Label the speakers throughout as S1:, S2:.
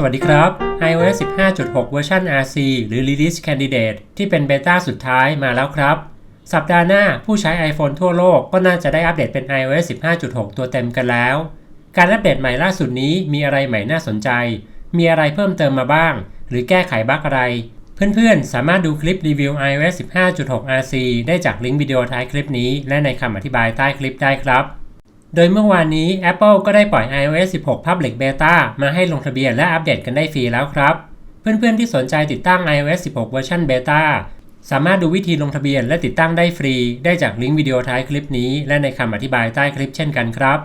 S1: สวัสดีครับ iOS 15.6 เวอร์ชัน RC หรือ Release Candidate ที่เป็นเบต้าสุดท้ายมาแล้วครับ สัปดาห์หน้าผู้ใช้ iPhone ทั่วโลกก็น่าจะได้อัปเดตเป็น iOS 15.6 ตัวเต็มกันแล้ว การอัปเดตใหม่ล่าสุดนี้มีอะไรใหม่น่าสนใจ มีอะไรเพิ่มเติมมาบ้าง หรือแก้ไขบั๊กอะไร เพื่อนๆ สามารถดูคลิปรีวิว iOS 15.6 RC ได้จากลิงก์วิดีโอท้ายคลิปนี้ และในคำอธิบายใต้คลิปได้ครับ โดยเมื่อวานนี้ Apple ก็ได้ปล่อย iOS 16 Public Beta มาให้ลงทะเบียนและอัปเดตกันได้ฟรีแล้วครับ เพื่อนๆที่สนใจติดตั้ง iOS 16 เวอร์ชัน Beta สามารถดูวิธีลงทะเบียนและติดตั้งได้ฟรี ได้จากลิงก์วิดีโอท้ายคลิปนี้ และในคำอธิบายใต้คลิปเช่นกันครับ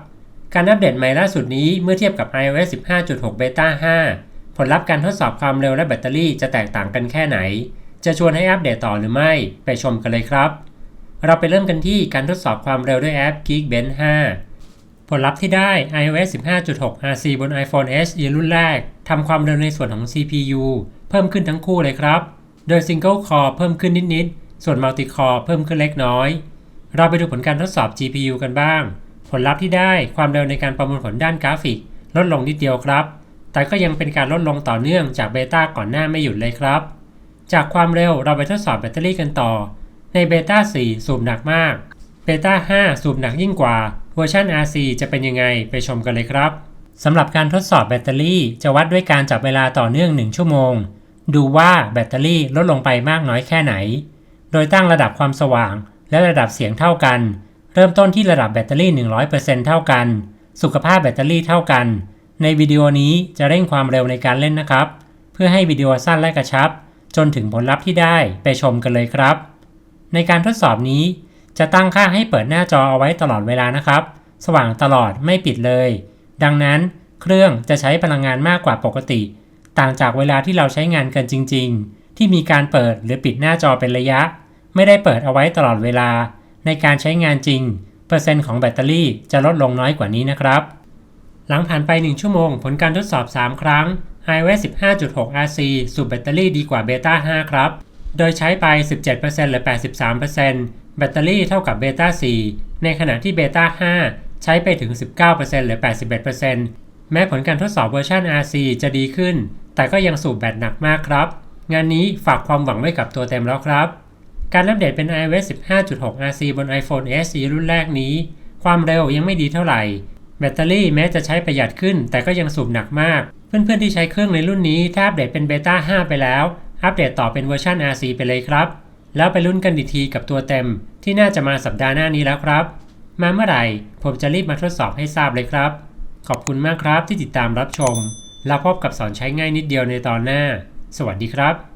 S1: การอัปเดตใหม่ล่าสุดนี้เมื่อเทียบกับ iOS 15.6 Beta 5 ผลลัพธ์การทดสอบความเร็วและแบตเตอรี่จะแตกต่างกันแค่ไหน จะชวนให้อัปเดตต่อหรือไม่ ไปชมกันเลยครับ เราไปเริ่มกันที่การทดสอบความเร็วด้วยแอป Geekbench 5 ผลลัพธ์ที่ได้ iOS 15.6 RC บน iPhone SE รุ่นแรก ทำความเร็วในส่วนของ CPU เพิ่มขึ้นทั้งคู่เลยครับ โดย Single Core เพิ่มขึ้นนิดๆ ส่วน Multi Core เพิ่มขึ้นเล็กน้อย เราไปดูผลการทดสอบ GPU กันบ้าง ผลลัพธ์ที่ได้ความเร็วในการประมวลผลด้านกราฟิก ลดลงนิดเดียวครับ แต่ก็ยังเป็นการลดลงต่อเนื่องจากเบต้าก่อนหน้าไม่หยุดเลยครับ จากความเร็วเราไปทดสอบแบตเตอรี่กันต่อ ในเบต้า4สูบหนักมาก เบต้า5 สูบหนักยิ่งกว่าเวอร์ชัน RC จะเป็นยังไงไปชมกันเลยครับสำหรับการทดสอบแบตเตอรี่จะวัดด้วยการจับเวลาต่อเนื่อง 1 ชั่วโมง ดูว่าแบตเตอรี่ลดลงไปมากน้อยแค่ไหน โดยตั้งระดับความสว่าง และระดับเสียงเท่ากัน เริ่มต้นที่ระดับแบตเตอรี่ 100%เท่ากัน สุขภาพแบตเตอรี่เท่ากัน ในวิดีโอนี้จะเร่งความเร็วในการเล่นนะครับ เพื่อให้วิดีโอสั้นและกระชับ จนถึงผลลัพธ์ที่ได้ไปชมกันเลยครับ ในการทดสอบนี้ จะตั้งค่าให้เปิดหน้าจอเอาไว้ตลอดเวลานะครับ สว่างตลอดไม่ปิดเลย ดังนั้นเครื่องจะใช้พลังงานมากกว่าปกติ ต่างจากเวลาที่เราใช้งานกันจริง ๆ ที่มีการเปิดหรือปิดหน้าจอเป็นระยะ ไม่ได้เปิดเอาไว้ตลอดเวลา ในการใช้งานจริง เปอร์เซ็นต์ของแบตเตอรี่จะลดลงน้อยกว่านี้นะครับ หลังผ่านไป 1 ชั่วโมง ผลการทดสอบ 3 ครั้ง iOS 15.6 RC สูบแบตเตอรี่ดีกว่าเบต้า5ครับ โดยใช้ไป 17%หรือ 83% แบตเตอรี่เท่ากับเบต้า4ในขณะที่เบต้า5ใช้ไปถึง 19%หรือ 81%แม้ผลการทดสอบเวอร์ชัน RC จะดีขึ้น แต่ก็ยังสูบแบตหนักมากครับ งานนี้ฝากความหวังไว้กับตัวเต็มแล้วครับ การอัปเดตเป็น iOS 15.6 RC บน iPhone SE รุ่นแรกนี้ ความเร็วยังไม่ดีเท่าไหร่ แบตเตอรี่แม้จะใช้ประหยัดขึ้น แต่ก็ยังสูบหนักมาก เพื่อนๆที่ใช้เครื่องในรุ่นนี้ถ้าอัปเดตเป็นเบต้า5ไปแล้ว อัปเดตต่อเป็นเวอร์ชัน RC ไปเลยครับ แล้วไปลุ้นกันอีกทีกับตัวเต็มที่น่าจะมาสัปดาห์หน้านี้แล้วครับ มาเมื่อไหร่ผมจะรีบมาทดสอบให้ทราบเลยครับ ขอบคุณมากครับที่ติดตามรับชม แล้วพบกับสอนใช้ง่ายนิดเดียวในตอนหน้า สวัสดีครับ